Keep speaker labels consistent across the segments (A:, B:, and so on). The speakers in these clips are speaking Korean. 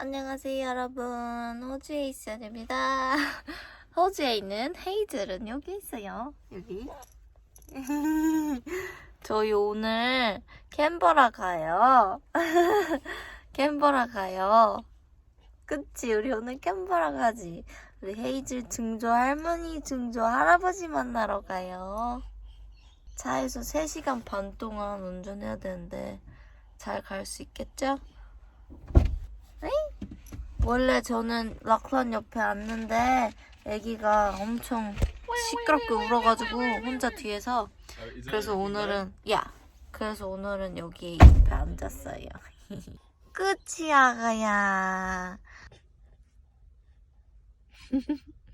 A: 안녕하세요 여러분. 호주에 있어야 됩니다. 호주에 있는 헤이즐은 여기 있어요. 여기? 저희 오늘 캔버라 가요. 캔버라 가요. 그치 우리 오늘 캔버라 가지. 우리 헤이즐 증조 할머니 증조 할아버지 만나러 가요. 차에서 3시간 반 동안 운전해야 되는데 잘 갈 수 있겠죠? 원래 저는 락란 옆에 앉는데 아기가 엄청 시끄럽게 울어가지고 혼자 뒤에서 그래서 오늘은 야 그래서 오늘은 여기 옆에 앉았어요. 끝이 아가야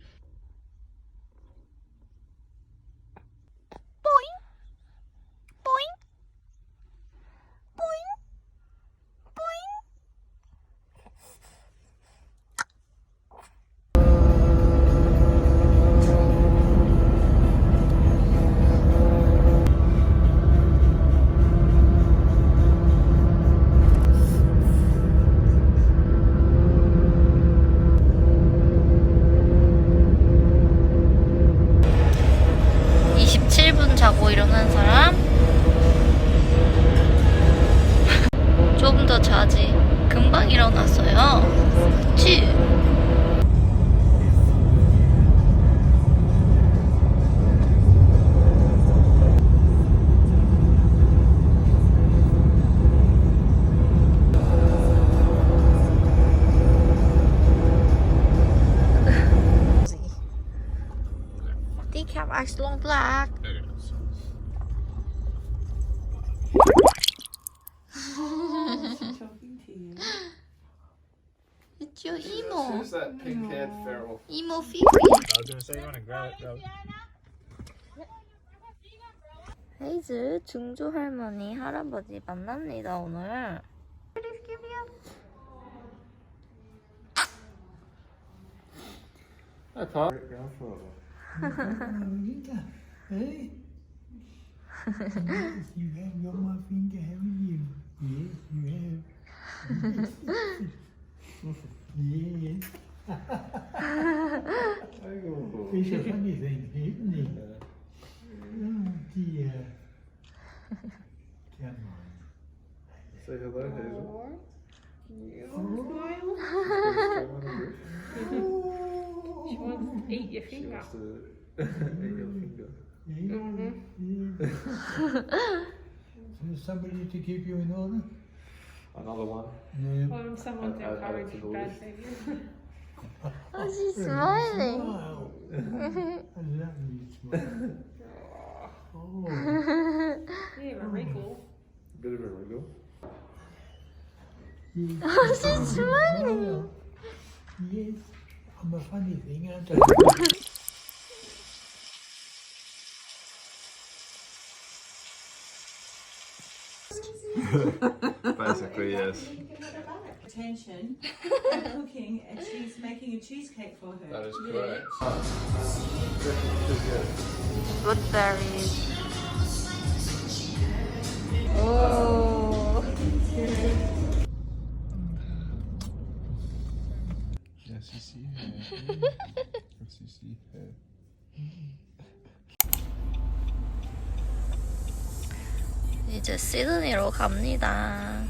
A: Decaf ice long black.
B: talking to you.
A: It's your emo.
C: Who's that pink-haired feral?
A: Emo Fifi.
C: I was gonna say you want to grab it, it.
A: 헤이즈 증조 할머니 할아버지 만납니다 오늘.
C: Hi, Pop.
D: Rita, hey? you have got my finger, haven't you? Yes, you have. yes. It's a funny thing, isn't it? Oh dear. Come on.
C: Say hello, Hazel.
B: She wants to eat your
C: She
B: finger.
C: wants to eat your mm. finger.
D: Yeah, mm-hmm. yeah. So somebody to keep you in order?
C: Another one.
D: No.
B: Well, someone to
C: Add- add it
B: encourage
C: to the
B: bad
C: list.
B: behavior.
A: Oh, she's smiling.
D: Smile. A lovely smile. Oh.
B: Yeah, a wrinkle.
C: Bit of a wriggle.
D: Yes.
A: Oh, she's smiling.
D: Yes, I'm a funny thing, aren't I?
C: Basically, yes.
E: attention and cooking and she's making a cheesecake for her.
C: That is correct.
A: Woodberries. Oh. 이제 시드니로 갑니다.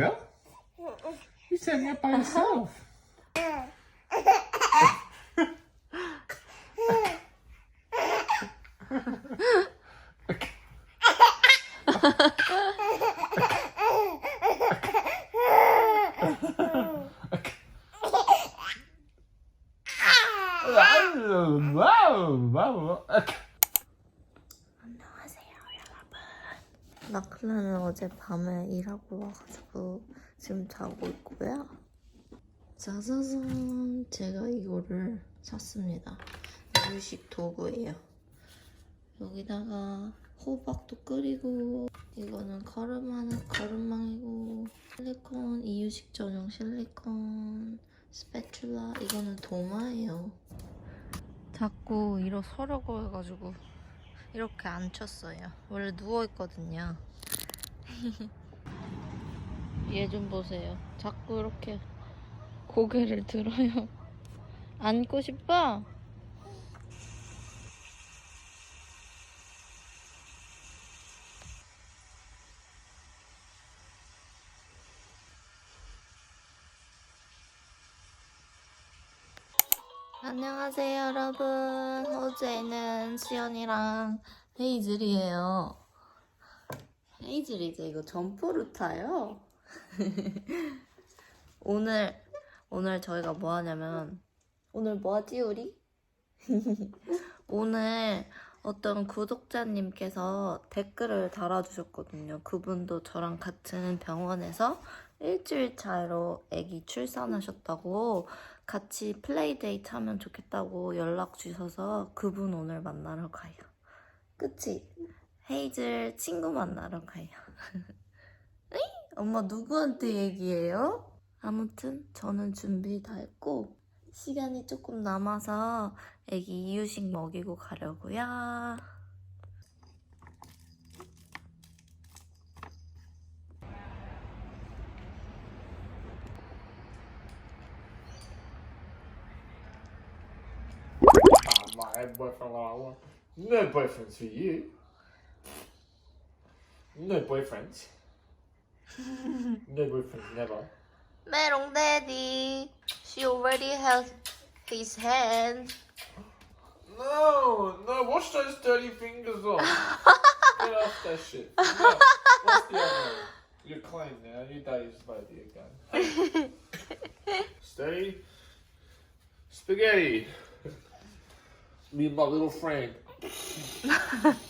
C: go? You're me up by
A: uh-huh. yourself. 어제 밤에 일하고 와가지고 지금 자고 있고요. 짜자잔 제가 이거를 샀습니다. 유식 도구예요. 여기다가 호박도 끓이고 이거는 거름하는 거름망이고 실리콘 이유식 전용 실리콘 스패츌라 이거는 도마예요. 자꾸 일어서려고 해가지고 이렇게 앉혔어요. 원래 누워있거든요 얘 좀 보세요. 자꾸 이렇게 고개를 들어요. 앉고 싶어? 안녕하세요 여러분. 호주에는 수연이랑 헤이즐이에요 헤이즐이 이제 이거 점프를 타요 오늘 오늘 저희가 뭐 하냐면 오늘 뭐 하지 우리? 오늘 어떤 구독자님께서 댓글을 달아주셨거든요. 그분도 저랑 같은 병원에서 일주일 차로 아기 출산하셨다고 같이 플레이데이트 하면 좋겠다고 연락 주셔서 그분 오늘 만나러 가요. 그치? 헤이즐 친구 만나러 가요. 엄마 누구한테 얘기해요? 아무튼 저는 준비 다 했고 시간이 조금 남아서 애기 이유식 먹이고 가려고요.
C: my boyfriend, Laura. No boyfriends for you. No boyfriends. no boyfriends, never.
A: 메롱 daddy, she already has his hand.
C: No, no, wash those dirty fingers off. Get off that shit. No, what's the other one? You're clean now. Your daddy's baby again. Steady. Spaghetti. Me and my little friend.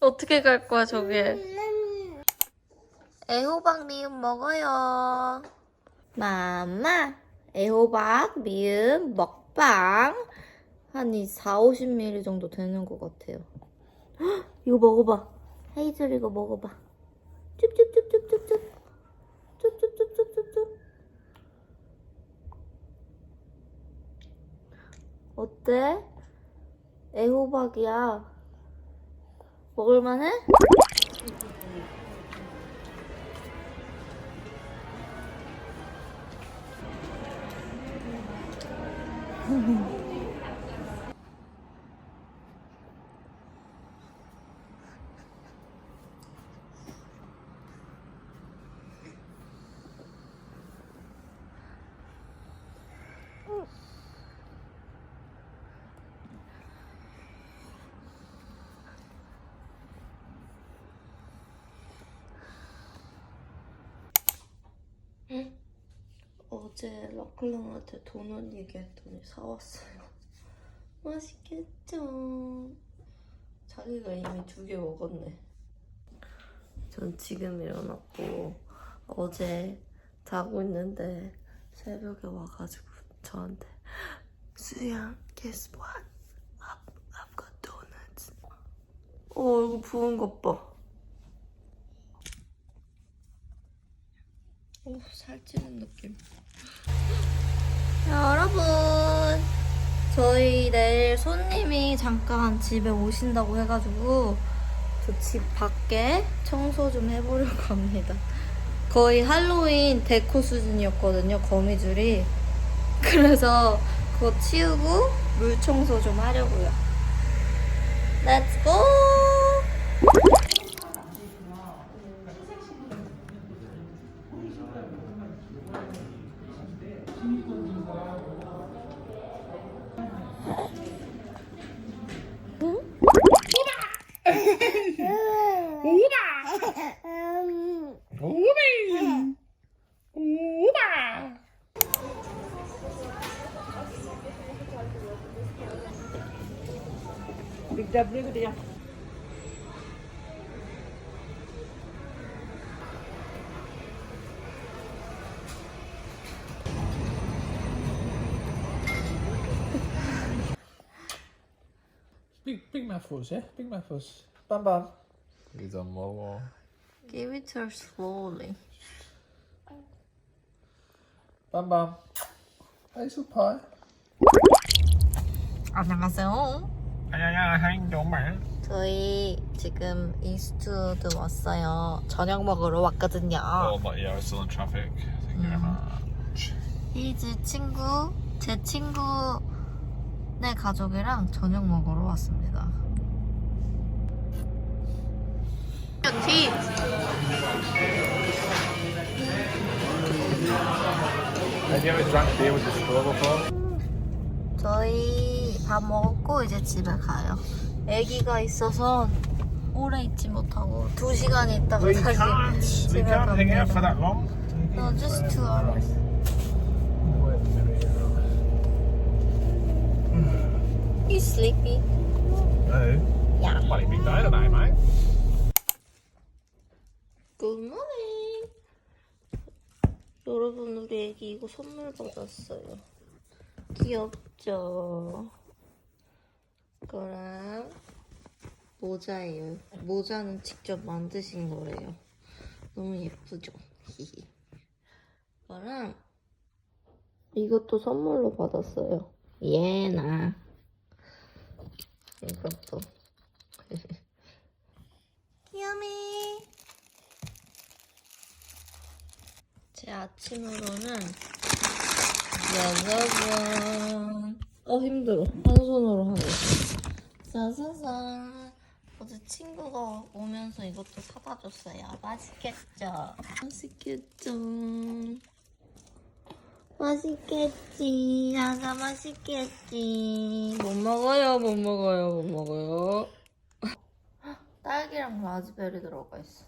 A: 어떻게 갈 거야 저게? 애호박 미음 먹어요. 마마 애호박 미음 먹방 한이 4, 50ml 정도 되는 것 같아요. 헉, 이거 먹어봐. 헤이즐 이거 먹어봐. 쭈쭈쭈쭈쭈쭈 쭈쭈쭈쭈쭈쭈 어때? 애호박이야. 먹을만해? 어제 러클랑한테 도넛 얘기했더니 사왔어요. 맛있겠죠? 자기가 이미 두 개 먹었네. 전 지금 일어났고 어제 자고 있는데 새벽에 와가지고 저한테 수양, guess what? I've, I've got donuts. 어, 이거 부은 것 봐. 오, 살찌는 느낌. 여러분, 저희 내일 손님이 잠깐 집에 오신다고 해가지고 저 집 밖에 청소 좀 해보려고 합니다. 거의 할로윈 데코 수준이었거든요, 거미줄이. 그래서 그거 치우고 물 청소 좀 하려고요. Let's.
B: Big W của đi
C: Big, big mouthfuls, yeah? Big mouthfuls. Bam bam. He's on more.
A: Give it to her slowly.
C: Bam bam. Hazel pie.
A: 안녕하세요.
C: 아야야, 행동만.
A: 저희 지금 이스트우드 왔어요. 저녁 먹으러 왔거든요.
C: Oh, but yeah, we're still in traffic. Thank you very much.
A: 이즈 친구, 제 친구 네 가족이랑 저녁 먹으러 왔습니다. 뒤
C: Have you ever drank beer with the straw before?
A: 저희 밥 먹고 이제 집에 가요. 아기가 있어서 오래 있지 못하고 두 시간 있다가 다시 집에 갑니다. No, just two hours. You sleepy?
C: No.
A: Yeah.
C: Bloody big day today, mate.
A: Good morning. 여러분 우리 애기 이거 선물 받았어요. 귀엽죠? 이거랑 모자예요. 모자는 직접 만드신 거래요. 너무 예쁘죠? 이거랑 이것도 선물로 받았어요. 예나 이것도 귀여미 제 아침으로는 여러분 어 힘들어 한 손으로 하고 있어 짜자잔 어제 친구가 오면서 이것도 사다 줬어요. 맛있겠죠? 맛있겠죠? 맛있겠지. 아가 맛있겠지. 못 먹어요 못 먹어요 못 먹어요. 딸기랑 라즈베리 들어가 있어